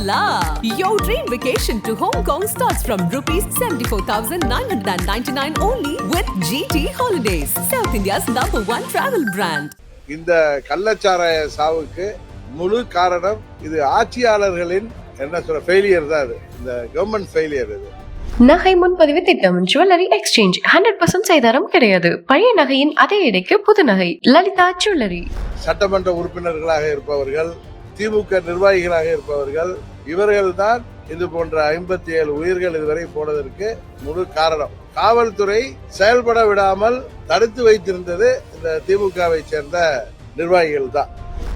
la! Your dream vacation to Hong Kong starts from rupees 74,999 only with GT Holidays, South India's number one travel brand. இந்த கள்ளச்சாராய சாவுக்கு முழு காரணம் இது ஆட்சியாளர்களின் என்ன சொல்ற ஃபெயிலியர் தான் இது இந்த கவர்மெண்ட் ஃபெயிலியர் இது நகை முன்பதிவு திட்டம் ஜுவல்லரி எக்ஸ்சேஞ்ச் ஹண்ட்ரட் பர்சன்ட் செய்தாரம் கிடையாது பழைய நகையின் அதே எடைக்கு புது நகை லலிதா ஜுவல்லரி சட்டமன்ற உறுப்பினர்களாக இருப்பவர்கள் திமுக நிர்வாகிகளாக இருப்பவர்கள் இவர்கள்தான் இது போன்ற ஐம்பத்தி ஏழு உயிர்கள் இதுவரை போனதற்கு முழு காரணம். காவல்துறை செயல்பட விடாமல் தடுத்து வைத்திருந்தது இந்த திமுகவை சேர்ந்த நிர்வாகிகள் தான்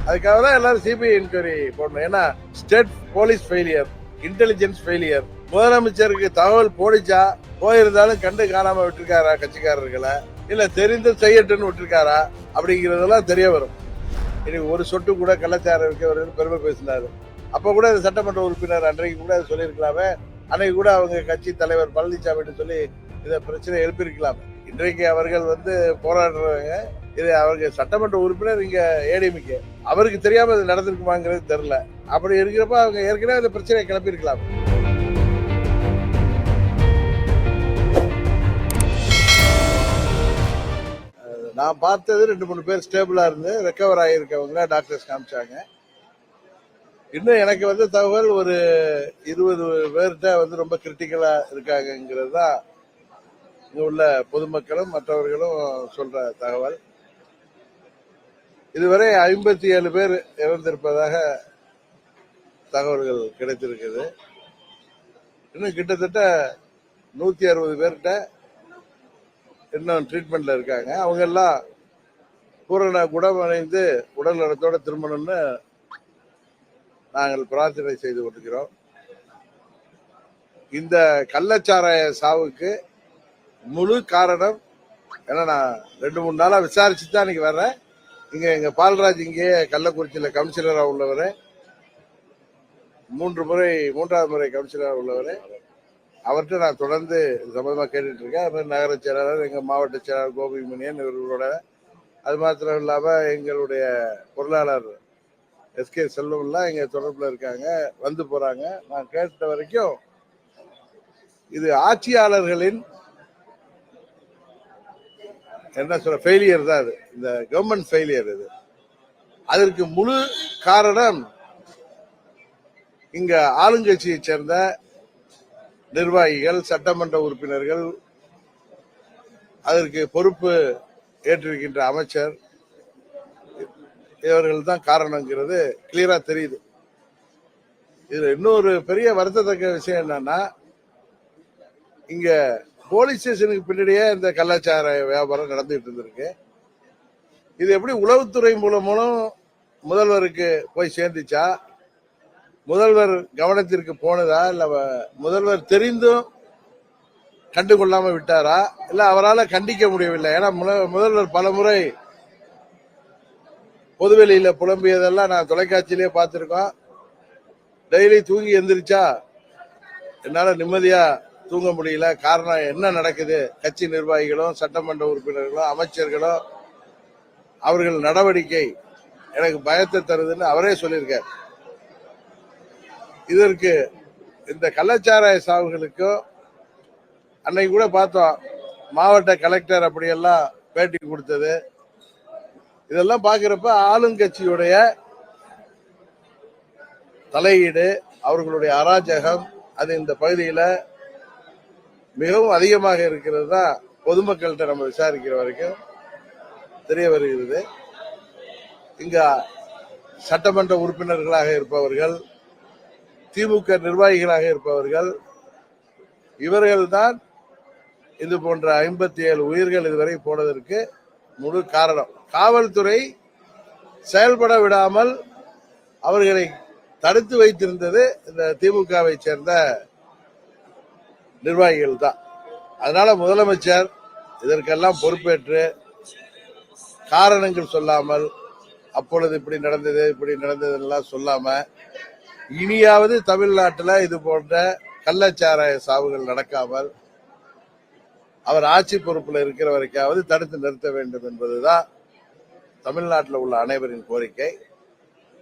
அதுக்காக தான் எல்லாரும் சிபிஐ என்கொயரி போடணும். ஏன்னா state police failure intelligence failure முதலமைச்சருக்கு தகவல் போடிச்சா போயிருந்தாலும் கண்டு காணாம விட்டுருக்காரா கட்சிக்காரர்களை? இல்ல தெரிந்து செய்யட்டுன்னு விட்டுருக்காரா? அப்படிங்கறதெல்லாம் தெரிய வரும். இன்னைக்கு ஒரு சொட்டு கூட கள்ளச்சாரம் இருக்கவர்கள் பெருமை பேசினார். அப்போ கூட இந்த சட்டமன்ற உறுப்பினர் அன்றைக்கு கூட அதை சொல்லியிருக்கலாமே. அன்னைக்கு கூட அவங்க கட்சி தலைவர் பழனிசாமி சொல்லி இதை பிரச்சனை எழுப்பியிருக்கலாம். இன்றைக்கு அவர்கள் வந்து போராடுறவங்க இது அவங்க சட்டமன்ற உறுப்பினர் இங்க ஏடிமிக்க அவருக்கு தெரியாம இது நடந்திருக்குமாங்கிறது தெரியல. அப்படி இருக்கிறப்ப அவங்க ஏற்கனவே இந்த பிரச்சனையை கிளப்பியிருக்கலாம். நான் பார்த்தது ரெண்டு மூணு பேர் ஸ்டேபிளாக இருந்து ரெக்கவர் ஆகியிருக்கவங்கள டாக்டர்ஸ் காமிச்சாங்க. இன்னும் எனக்கு வந்து தகவல் ஒரு இருபது பேர்கிட்ட வந்து ரொம்ப கிரிட்டிக்கலாக இருக்காங்கங்கிறது தான் இங்கே உள்ள பொதுமக்களும் மற்றவர்களும் சொல்கிற தகவல். இதுவரை ஐம்பத்தி ஏழு பேர் இறந்திருப்பதாக தகவல்கள் கிடைத்திருக்குது. இன்னும் கிட்டத்தட்ட நூற்றி அறுபது பேர்கிட்ட இன்னும் ட்ரீட்மெண்ட்ல இருக்காங்க. அவங்க எல்லாம் பூரண குணமடைந்து உடல் நலத்தோட திரும்பணும்னு நாங்கள் பிரார்த்தனை செய்து கொண்டிருக்கிறோம். இந்த கள்ளச்சாராய சாவுக்கு முழு காரணம் ஏன்னா நான் ரெண்டு மூணு நாளாக விசாரிச்சு தான் இன்னைக்கு வர்றேன். இங்கே எங்கள் பால்ராஜ் இங்கேயே கள்ளக்குறிச்சியில் கவுன்சிலராக உள்ளவர். மூன்று முறை மூன்றாவது முறை கவுன்சிலராக உள்ளவர். அவர்கிட்ட நான் தொடர்ந்து சம்மந்தமாக கேட்டுட்டு இருக்கேன் அது மாதிரி நகர செயலாளர் எங்கள் மாவட்ட செயலாளர் கோபி மணியன் இவர்களோட. அது மாத்திரம் இல்லாமல் எங்களுடைய பொருளாளர் எஸ்கே செல்வம்லாம் எங்கள் தொடர்பில் இருக்காங்க வந்து போகிறாங்க நான் கேட்ட வரைக்கும் இது ஆட்சியாளர்களின் என்ன சொல்ற ஃபெயிலியர் தான் இது இந்த கவர்மெண்ட் ஃபெயிலியர் இது. அதற்கு முழு காரணம் இங்க ஆளுங்கட்சியை சேர்ந்த நிர்வாகிகள் சட்டமன்ற உறுப்பினர்கள் அதற்கு பொறுப்பு ஏற்றிருக்கின்ற அமைச்சர் இவர்கள் தான் காரணங்கிறது கிளியரா தெரியுது. இதுல இன்னொரு பெரிய வருத்தத்தக்க விஷயம் என்னன்னா இங்க போலீஸ் ஸ்டேஷனுக்கு பின்னாடியே இந்த கலாச்சார வியாபாரம் நடந்துகிட்டு இருந்திருக்கு. இது எப்படி உளவுத்துறை மூலம் மூலம் முதல்வருக்கு போய் சேர்ந்துச்சா? முதல்வர் கவனத்திற்கு போனதா இல்ல முதல்வர் தெரிந்தும் கண்டுகொள்ளாம விட்டாரா? இல்ல அவரால் கண்டிக்க முடியவில்லை? ஏன்னா முல- முதல்வர் பலமுறை பொதுவெளியில புலம்பியதெல்லாம் நான் தொலைக்காட்சியிலே பார்த்திருக்கோம். டெய்லி தூங்கி எந்திரிச்சா என்னால நிம்மதியா தூங்க முடியல. காரணம் என்ன நடக்குது? கட்சி நிர்வாகிகளும் சட்டமன்ற உறுப்பினர்களும் அமைச்சர்களும் அவர்கள் நடவடிக்கை எனக்கு பயத்தை தருதுன்னு அவரே சொல்லியிருக்கார். இதற்கு இந்த கள்ளச்சாராய சாவுகளுக்கும் அன்னைக்கு கூட பார்த்தோம் மாவட்ட கலெக்டர் அப்படியெல்லாம் பேட்டி கொடுத்தது. இதெல்லாம் பார்க்குறப்ப ஆளுங்கட்சியுடைய தலையீடு அவர்களுடைய அராஜகம் அது இந்த பகுதியில் மிகவும் அதிகமாக இருக்கிறது தான் பொதுமக்கள்கிட்ட நம்ம விசாரிக்கிற வரைக்கும் தெரிய வருகிறது. இங்க சட்டமன்ற உறுப்பினர்களாக இருப்பவர்கள் திமுக நிர்வாகிகளாக இருப்பவர்கள் இவர்கள்தான் இது போன்ற ஐம்பத்தி ஏழு உயிர்கள் இதுவரை போனதற்கு முழு காரணம். காவல்துறை செயல்பட விடாமல் அவர்களை தடுத்து வைத்திருந்தது இந்த திமுகவை சேர்ந்த நிர்வாகிகள் தான் அதனால முதலமைச்சர் இதற்கெல்லாம் பொறுப்பேற்று காரணங்கள் சொல்லாமல் அப்பொழுது இப்படி நடந்தது இப்படி நடந்ததுன்னெல்லாம் சொல்லாமல் இனியாவது தமிழ்நாட்டில் இது போன்ற கள்ளச்சாராய சாவுகள் நடக்காமல் அவர் ஆட்சி பொறுப்பில் இருக்கிற வரைக்காவது தடுத்து நிறுத்த வேண்டும் என்பதுதான் தமிழ்நாட்டில் உள்ள அனைவரின் கோரிக்கை.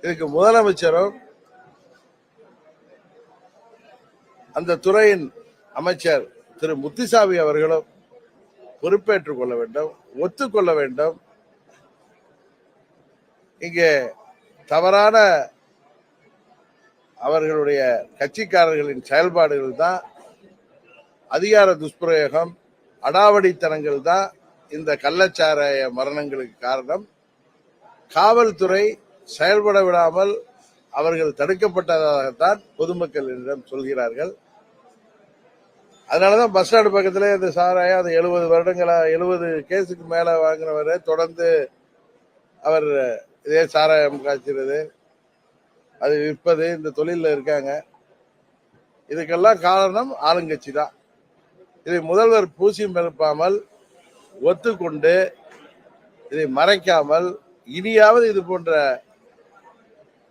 இதுக்கு முதலமைச்சரும் அந்த துறையின் அமைச்சர் திரு முத்துசாமி அவர்களும் பொறுப்பேற்றுக் கொள்ள வேண்டும் ஒத்துக்கொள்ள வேண்டும். இங்கே தவறான அவர்களுடைய கட்சிக்காரர்களின் செயல்பாடுகள் தான் அதிகார துஷ்பிரயோகம் அடாவடித்தனங்கள் தான் இந்த கள்ளச்சாராய மரணங்களுக்கு காரணம். காவல்துறை செயல்பட விடாமல் அவர்கள் தடுக்கப்பட்டதாகத்தான் பொதுமக்களிடம் சொல்கிறார்கள். அதனாலதான் பஸ் ஸ்டாண்டு பக்கத்துல இந்த சாராயம் அது எழுபது வருடங்களா எழுபது கேஸுக்கு மேல வாங்கினவர் தொடர்ந்து அவர் இதே சாராயம் காய்ச்சிறது. அது விற்பது இந்த தொழிலில் இருக்காங்க. இதுக்கெல்லாம் காரணம் ஆளுங்கட்சி தான். இதை முதல்வர் பூசியம் எழுப்பாமல் ஒத்துக்கொண்டு இதை மறைக்காமல் இனியாவது இது போன்ற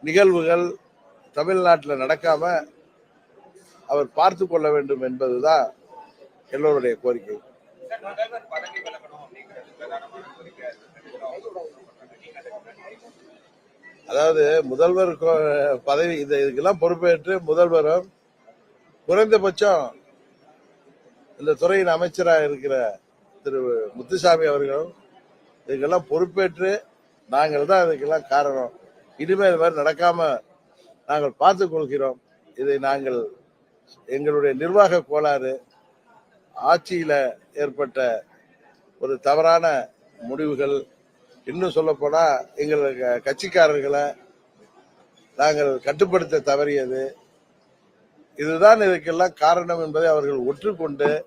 நிகழ்வுகள் தமிழ்நாட்டில் நடக்காம அவர் பார்த்து கொள்ள வேண்டும் என்பதுதான் எல்லோருடைய கோரிக்கை. அதாவது முதல்வர் கோ- பதவி இந்த இதுக்கெல்லாம் பொறுப்பேற்று முதல்வரும் குறைந்தபட்சம் இந்த துறையின் அமைச்சராக இருக்கிற திரு முத்துசாமி அவர்களும் இதுக்கெல்லாம் பொறுப்பேற்று நாங்கள் தான் இதுக்கெல்லாம் காரணம். இனிமேல் இது மாதிரி நடக்காம நாங்கள் பார்த்து கொள்கிறோம். இதை நாங்கள் எங்களுடைய நிர்வாக கோளாறு ஆட்சியில் ஏற்பட்ட ஒரு தவறான முடிவுகள் இன்னும் சொல்லப்போனால் எங்களுக்கு கட்சிக்காரர்களை நாங்கள் கட்டுப்படுத்த தவறியது. இதுதான் இதுக்கெல்லாம் காரணம் என்பதை அவர்கள் ஒற்றுக்கொண்டு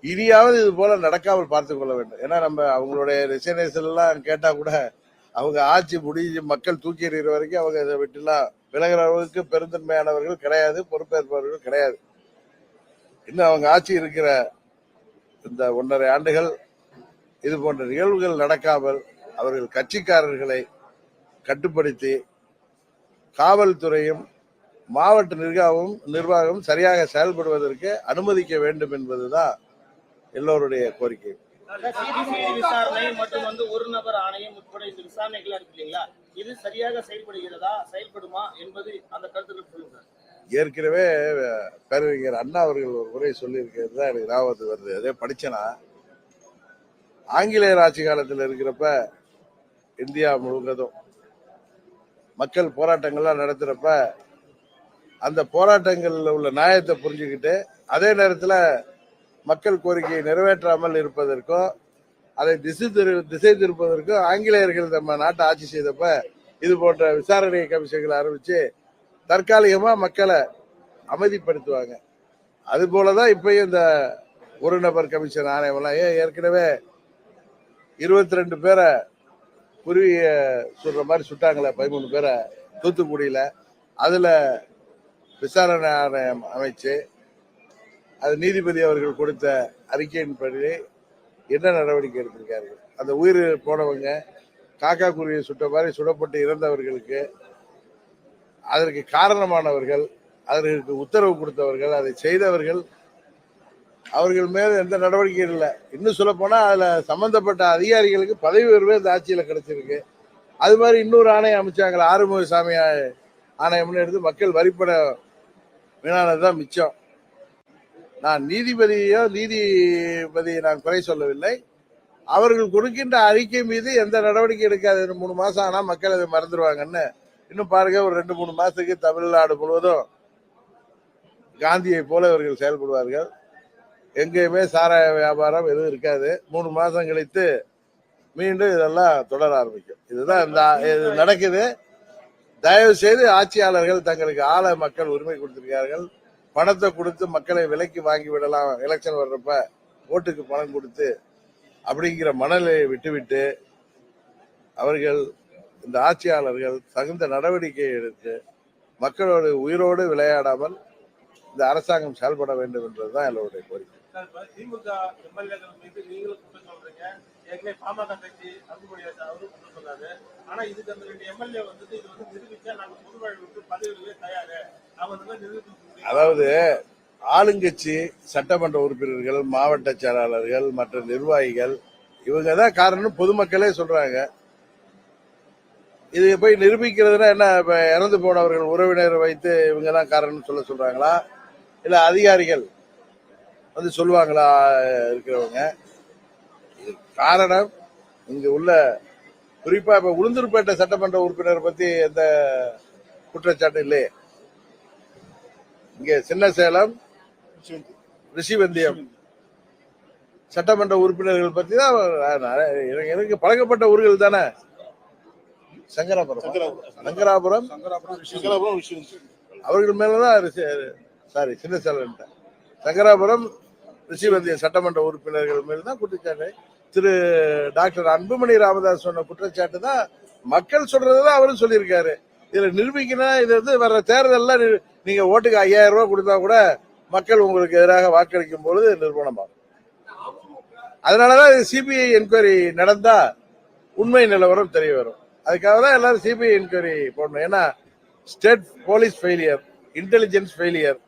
இனியாவது இது போல நடக்காமல் பார்த்துக் கொள்ள வேண்டும். ஏன்னா நம்ம அவங்களுடைய ரெசினேஷன் எல்லாம் கேட்டா கூட அவங்க ஆட்சி முடிஞ்சு மக்கள் தூக்கி எறிகிற வரைக்கும் அவங்க இதை விட்டுலாம் விலகிற அளவுக்கு பெருந்தன்மையானவர்கள் கிடையாது பொறுப்பேற்பவர்கள் கிடையாது. இன்னும் அவங்க ஆட்சி இருக்கிற இந்த ஒன்றரை ஆண்டுகள் இது போன்ற நிகழ்வுகள் நடக்காமல் அவர்கள் கட்சிக்காரர்களை கட்டுப்படுத்தி காவல்துறையும் மாவட்ட நிர்வாகமும் நிர்வாகம் சரியாக செயல்படுவதற்கு அனுமதிக்க வேண்டும் என்பதுதான் எல்லோருடைய கோரிக்கை. சிபிசிஐடி விசாரணை மற்றும் வந்து ஒரு நபர் ஆணையம் உட்பட இந்த விசாரணைகள் இருக்கு இல்லைங்களா? இது சரியாக செயல்படுகிறதா செயல்படுமா என்பது அந்த கருத்துக்கள் சொல்லுங்க ஏற்கனவே பேரறிஞர் அண்ணா அவர்கள் ஒரு முறை சொல்லியிருக்கிறது தான் எனக்கு ஞாபகத்துக்கு வருது. அதே படிச்சேனா? ஆங்கிலேயர் ஆட்சி காலத்தில் இருக்கிறப்ப இந்தியா முழுவதும் மக்கள் போராட்டங்கள்லாம் நடத்துகிறப்ப அந்த போராட்டங்களில் உள்ள நியாயத்தை புரிஞ்சுக்கிட்டு அதே நேரத்தில் மக்கள் கோரிக்கையை நிறைவேற்றாமல் இருப்பதற்கும் அதை திசை திரு திசை திருப்பதற்கும் ஆங்கிலேயர்கள் நம்ம நாட்டை ஆட்சி செய்தப்ப இது போன்ற விசாரணை கமிஷன்களை ஆரம்பித்து தற்காலிகமாக மக்களை அமைதிப்படுத்துவாங்க. அது போலதான் இப்பயும் இந்த ஒரு நபர் கமிஷன் ஆணையம்லாம் ஏன் ஏற்கனவே இருபத்தி ரெண்டு பேரை குருவிய சுடுற மாதிரி சுட்டாங்களே பதிமூணு பேரை தூத்துக்குடியில. அதுல விசாரணை ஆணையம் அமைச்சு அது நீதிபதி அவர்கள் கொடுத்த அறிக்கையின்படி என்ன நடவடிக்கை எடுத்திருக்கார்கள்? அந்த உயிர் போனவங்க காக்கா குருவியை சுட்ட மாதிரி சுடப்பட்டு இறந்தவர்களுக்கு அதற்கு காரணமானவர்கள் அதற்கு உத்தரவு கொடுத்தவர்கள் அதை செய்தவர்கள் அவர்கள் மேல எந்த நடவடிக்கையும் இல்லை. இன்னும் சொல்ல போனா அதுல சம்பந்தப்பட்ட அதிகாரிகளுக்கு பதவி உயர்வே இந்த ஆட்சியில கிடைச்சிருக்கு. அது மாதிரி இன்னொரு ஆணையம் அமைச்சாங்களே ஆறுமுக சாமி ஆணையம்னு எடுத்து மக்கள் வரிப்பட வீணானதுதான் மிச்சம். நான் நீதிபதியோ நீதிபதியை நான் குறை சொல்லவில்லை. அவர்கள் கொடுக்கின்ற அறிக்கை மீது எந்த நடவடிக்கை எடுக்காது. மூணு மாசம் ஆனா மக்கள் அதை மறந்துடுவாங்கன்னு இன்னும் பாருங்க ஒரு ரெண்டு மூணு மாசத்துக்கு தமிழ்நாடு முழுவதும் காந்தியை போல இவர்கள் செயல்படுவார்கள். எங்கேயுமே சாராய வியாபாரம் எதுவும் இருக்காது. மூணு மாசம் கழித்து மீண்டும் இதெல்லாம் தொடர ஆரம்பிக்கும். இதுதான் இந்த இது நடக்குது. தயவு செய்து ஆட்சியாளர்கள் தங்களுக்கு ஆள மக்கள் உரிமை கொடுத்திருக்கிறார்கள். பணத்தை கொடுத்து மக்களை விலைக்கு வாங்கி விடலாம். எலெக்ஷன் வர்றப்ப ஓட்டுக்கு பணம் கொடுத்து அப்படிங்கிற மனநிலையை விட்டுவிட்டு அவர்கள் இந்த ஆட்சியாளர்கள் தகுந்த நடவடிக்கையை எடுத்து மக்களோடு உயிரோடு விளையாடாமல் இந்த அரசாங்கம் செயல்பட வேண்டும் என்றதுதான் என்னுடைய கோரிக்கை. திமுக எம்எல்ஏக்கள் மீது நீங்களும் குற்றம் சொல்றீங்க. ஏற்கனவே பாமக கட்சி அன்புமணி அவரும் குற்றம் சொன்னாரு. ஆனா இதுக்கு அந்த ரெண்டு எம்எல்ஏ வந்துட்டு இது வந்து நிரூபிச்சா நாங்க பொது வாழ்வுக்கு பதவிகளே தயாரு. அவங்க நிரூபிச்சு அதாவது ஆளுங்கட்சி சட்டமன்ற உறுப்பினர்கள் மாவட்ட செயலாளர்கள் மற்ற நிர்வாகிகள் இவங்க தான் காரணம் பொதுமக்களே சொல்றாங்க. இது போய் நிரூபிக்கிறதுனா என்ன இப்போ இறந்து போனவர்கள் உறவினர் வைத்து இவங்க தான் காரணம்னு சொல்ல சொல்றாங்களா? இல்லை அதிகாரிகள்? வந்து சொல்லுவாங்களா இருக்கிறவங்க. காரணம் இங்க உள்ள குறிப்பா இப்ப உளுந்தூர்பேட்டை சட்டமன்ற உறுப்பினர் பத்தி எந்த குற்றச்சாட்டு இல்லையே. இங்க சின்ன சேலம் ரிஷிவந்தியம் சட்டமன்ற உறுப்பினர்கள் பத்தி தான் எனக்கு- பழக்கப்பட்ட ஊர்கள் தானே? சங்கராபுரம். சங்கராபுரம். அவர்கள் மேலதான் சாரி சின்ன சேலம் சங்கராபுரம் ரிஷிவந்திய சட்டமன்ற உறுப்பினர்கள் மேல் தான் குற்றச்சாட்டு. திரு டாக்டர் அன்புமணி ராமதாஸ் சொன்ன குற்றச்சாட்டு தான் மக்கள் சொல்றதுதான் அவரும் சொல்லியிருக்காரு. இதுல நிரூபிக்கணும் இது வந்து வர்ற தேர்தலில் நீங்க ஓட்டுக்கு ஐயாயிரம் ரூபாய் கொடுத்தா கூட மக்கள் உங்களுக்கு எதிராக வாக்களிக்கும் பொழுது நிறுவனமாகும் அதனாலதான் சிபிஐ என்கொயரி நடந்தா உண்மை நிலவரம் தெரிய வரும். அதுக்காக தான் எல்லாரும் சிபிஐ என்கொயரி போடணும். ஏன்னா state police failure intelligence failure.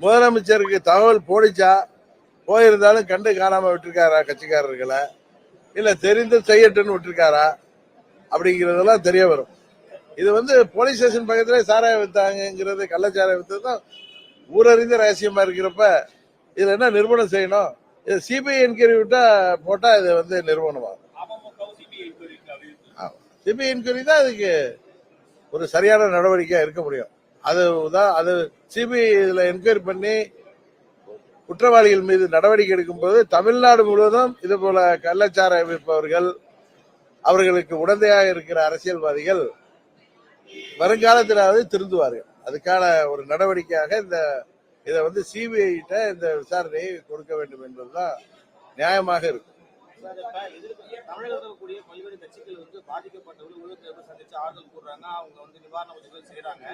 முதலமைச்சருக்கு தகவல் போடிச்சா போயிருந்தாலும் கண்டு காணாம விட்டுருக்காரா கட்சிக்காரர்களை? இல்ல தெரிந்து செய்யட்டுன்னு விட்டுருக்காரா? அப்படிங்கிறதெல்லாம் தெரிய வரும். இது வந்து போலீஸ் ஸ்டேஷன் பக்கத்துல சாராயம் வித்தாங்கிறது கள்ளச்சாராயம் வித்தது தான் ஊரறிந்த ரகசியமா இருக்கிறப்ப இதுல என்ன நிறுவனம் செய்யணும்? இது சிபிஐ என்கொயரி விட்டா போட்டா இது வந்து நிறுவனமா? சிபிஐ என்கொயரி தான் அதுக்கு ஒரு சரியான நடவடிக்கையா இருக்க முடியும். அது தான் அது சிபிஐ இதுல என்கொயரி பண்ணி குற்றவாளிகள் மீது நடவடிக்கை எடுக்கும்போது தமிழ்நாடு முழுவதும் இது போல கள்ளச்சாராயம் விற்பவர்கள் அவர்களுக்கு உடந்தையாக இருக்கிற அரசியல்வாதிகள் வருங்காலத்திலாவது திருந்துவார்கள். அதுக்கான ஒரு நடவடிக்கையாக இந்த இதை வந்து சிபிஐட்ட இந்த விசாரணையை கொடுக்க வேண்டும் என்பதுதான் நியாயமாக இருக்கும். தமிழகத்தில் கூடிய பல்வேறு கட்சிகள் வந்து பாதிக்கப்பட்டவர்கள் உயிரிழப்பு சந்திச்சு ஆறுதல் கூடுறாங்க அவங்க வந்து நிவாரண உதவிகள் செய்யறாங்க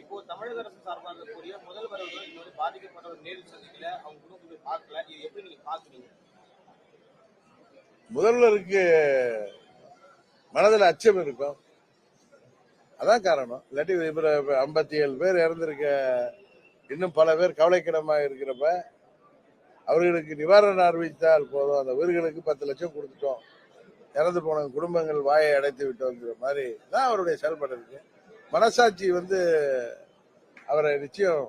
இப்போ தமிழக அரசு சார்பாக இருக்கக்கூடிய முதல்வர் அவர்கள் இந்த பாதிக்கப்பட்டவர் நேரில் சந்திக்கல. அவங்க குடும்பத்தை பார்க்கல. இது எப்படி நீங்க பாக்குறீங்க முதல்வருக்கு மனதில் அச்சம் இருக்கும். அதான் காரணம். இல்லாட்டி ஐம்பத்தி ஏழு பேர் இறந்திருக்க இன்னும் பல பேர் கவலைக்கிடமா இருக்கிறப்ப அவர்களுக்கு நிவாரணம் அறிவித்தால் போதும். அந்த உயிர்களுக்கு பத்து லட்சம் கொடுத்துட்டோம். இறந்து போன குடும்பங்கள் வாயை அடைத்து விட்டோங்கிற மாதிரி தான் அவருடைய செயல்பாடு இருக்கு. மனசாட்சி வந்து அவரை நிச்சயம்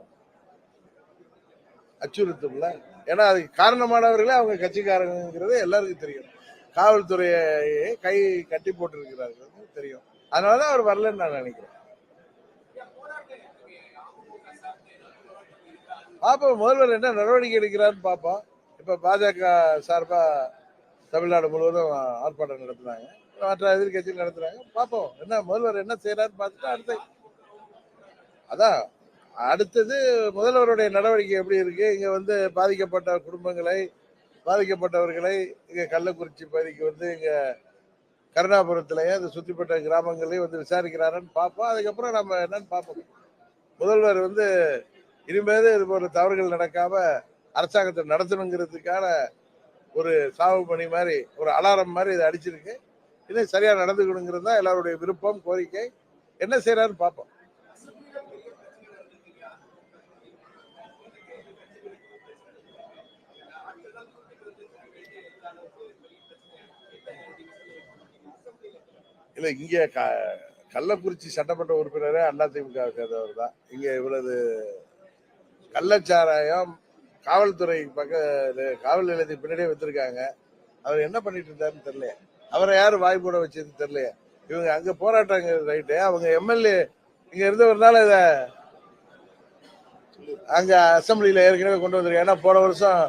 அச்சுறுத்தும்ல. ஏன்னா அதுக்கு காரணமானவர்களே அவங்க கட்சிக்காரங்கிறது எல்லாருக்கும் தெரியும். காவல்துறையை கை கட்டி போட்டிருக்கிறார்கள் தெரியும். அதனாலதான் அவர் வரலன்னு நான் நினைக்கிறேன். பார்ப்போம் முதல்வர் என்ன நடவடிக்கை எடுக்கிறான்னு பார்ப்போம். இப்போ பாஜக சார்பாக தமிழ்நாடு முழுவதும் ஆர்ப்பாட்டம் நடத்துனாங்க மற்ற எதிர்கட்சிகள் நடத்துறாங்க. பார்ப்போம். என்ன முதல்வர் என்ன செய்யறாரு பார்த்துட்டு அடுத்த. அதான் அடுத்தது முதல்வருடைய நடவடிக்கை எப்படி இருக்கு? இங்க வந்து பாதிக்கப்பட்ட குடும்பங்களை பாதிக்கப்பட்டவர்களை இங்க கள்ளக்குறிச்சி பகுதிக்கு வந்து இங்க கருணாபுரத்திலேயே அந்த சுற்றிப்பட்ட கிராமங்களையும் வந்து விசாரிக்கிறாருன்னு பார்ப்போம். அதுக்கப்புறம் நம்ம என்னன்னு பார்ப்போம். முதல்வர் வந்து இனிமேல் இது போன்ற தவறுகள் நடக்காம அரசாங்கத்தை நடத்தணுங்கிறதுக்கான ஒரு சாவு பணி மாதிரி ஒரு அலாரம் மாதிரி இதை அடிச்சிருக்கு. இன்னும் சரியா நடந்துக்கணுங்கிறது தான் எல்லாருடைய விருப்பம் கோரிக்கை. என்ன செய்யறாருன்னு பார்ப்போம். இல்லை இங்கே க- கள்ளக்குறிச்சி சட்டமன்ற உறுப்பினரே அதிமுக சேர்ந்தவர் தான். இங்கே இவ்வளவு கள்ளச்சாராயம் காவல்துறை பக்க காவல் நிலையத்துக்கு பின்னாடியே வச்சிருக்காங்க அவர் என்ன பண்ணிட்டு இருந்தாருன்னு தெரியல. அவரை யாரு வாய் போட வச்சது தெரியலையே இவங்க அங்க போராட்டாங்க ரைட்டு. அவங்க எம்எல்ஏ இங்க இருந்தவர்னால இத அங்க அசம்பிளியில ஏற்கனவே கொண்டு வந்திருக்காங்க. ஏன்னா போன வருஷம்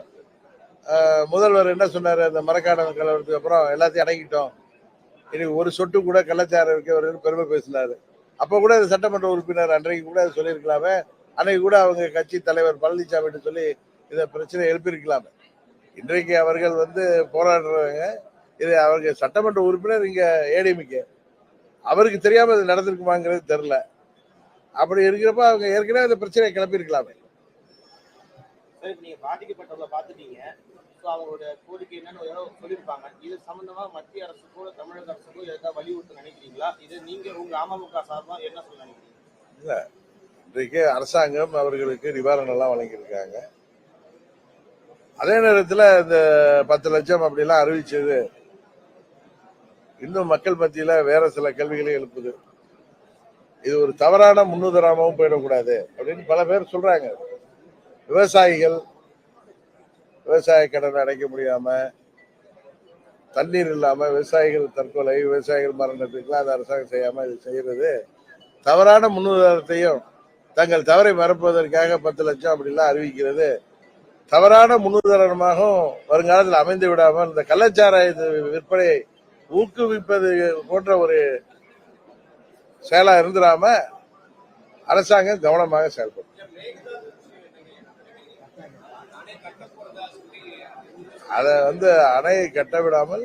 முதல்வர் என்ன சொன்னாரு? அந்த மரக்காடன் கலவரத்துக்கு அப்புறம் எல்லாத்தையும் அடங்கிட்டோம் இனி ஒரு சொட்டு கூட கள்ளச்சாரம் அவர் பெருமை பேசினாரு. அப்ப கூட இந்த சட்டமன்ற உறுப்பினர் அன்றைக்கு கூட அதை சொல்லியிருக்கலாமே. அன்னைக்கு கூட அவங்க கட்சி தலைவர் பழனிசாமி சொல்லி இதை பிரச்சனை எழுப்பியிருக்கலாமே. இன்றைக்கு அவர்கள் வந்து போராடுறவங்க இது அவங்க சட்டமன்ற உறுப்பினர் இங்க ஏடிமிக்க அவருக்கு தெரியாம இது நடந்திருக்குமாங்கிறது தெரியல. அப்படி இருக்கிறப்ப அவங்க ஏற்கனவே இந்த பிரச்சனையை கிளப்பியிருக்கலாமே. சரி நீங்க பாதிக்கப்பட்டவங்களை பார்த்துட்டீங்க. ஸோ அவங்களோட கோரிக்கை என்னன்னு சொல்லியிருப்பாங்க. இது சம்பந்தமா மத்திய அரசுக்கோ தமிழக அரசுக்கோ ஏதாவது வலியுறுத்த நினைக்கிறீங்களா? இது நீங்க உங்க அமமுக சார்பா என்ன சொல்ல நினைக்கிறீங்க? இன்றைக்கு அரசாங்கம் அவர்களுக்கு நிவாரணம் எல்லாம் வழங்கியிருக்காங்க. அதே நேரத்தில் இந்த பத்து லட்சம் அப்படிலாம் அறிவிச்சது. இன்னும் மக்கள் மத்தியில் வேற சில கேள்விகளை எழுப்புது. இது ஒரு தவறான முன்னுதாரணமும் போயிடக்கூடாது அப்படின்னு பல பேர் சொல்றாங்க. விவசாயிகள் விவசாய கடன் அடைக்க முடியாம தண்ணீர் இல்லாம விவசாயிகள் தற்கொலை விவசாயிகள் மரணத்துக்குலாம் அந்த அரசாங்கம் செய்யாம இது செய்யறது தவறான முன்னுதாரணத்தையும் தங்கள் தவறை மறப்பதற்காக பத்து லட்சம் அப்படிலாம் அறிவிக்கிறது. தவறான முன்னுதாரணமாகவும் வருங்காலத்தில் அமைந்து விடாமல் இந்த கள்ளச்சாராய விற்பனையை ஊக்குவிப்பது போன்ற ஒரு செயலா இருந்துடாம அரசாங்கம் கவனமாக செயல்படும். அதை வந்து அணையை கட்ட விடாமல்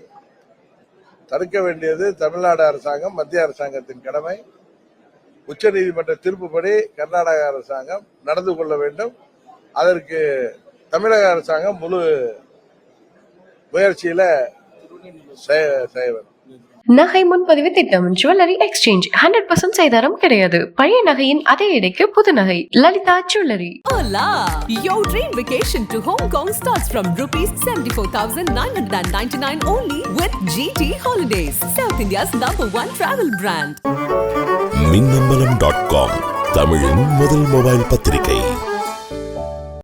தடுக்க வேண்டியது தமிழ்நாடு அரசாங்கம் மத்திய அரசாங்கத்தின் கடமை. உச்சநீதிமன்ற தீர்ப்புப்படி கர்நாடக அரசாங்கம் நடந்து கொள்ள வேண்டும். அதற்கு தமிழக அரசாங்கம் முழு முயற்சியில செய்ய செய்ய வேண்டும் நகை முன்பதிவு திட்டம் ஜுவல்லரி எக்ஸ்சேஞ்ச் ஹண்ட்ரட் பர்சன்ட் செய்தாரம் கிடையாது பழைய நகையின் அதே எடைக்கு புது நகை Lalitha jewellery! Your dream vacation to Hong Kong starts from rupees 74,999 only with GT Holidays, South India's number one travel brand. Minnambalam dot com தமிழின் முதல் மொபைல் பத்திரிகை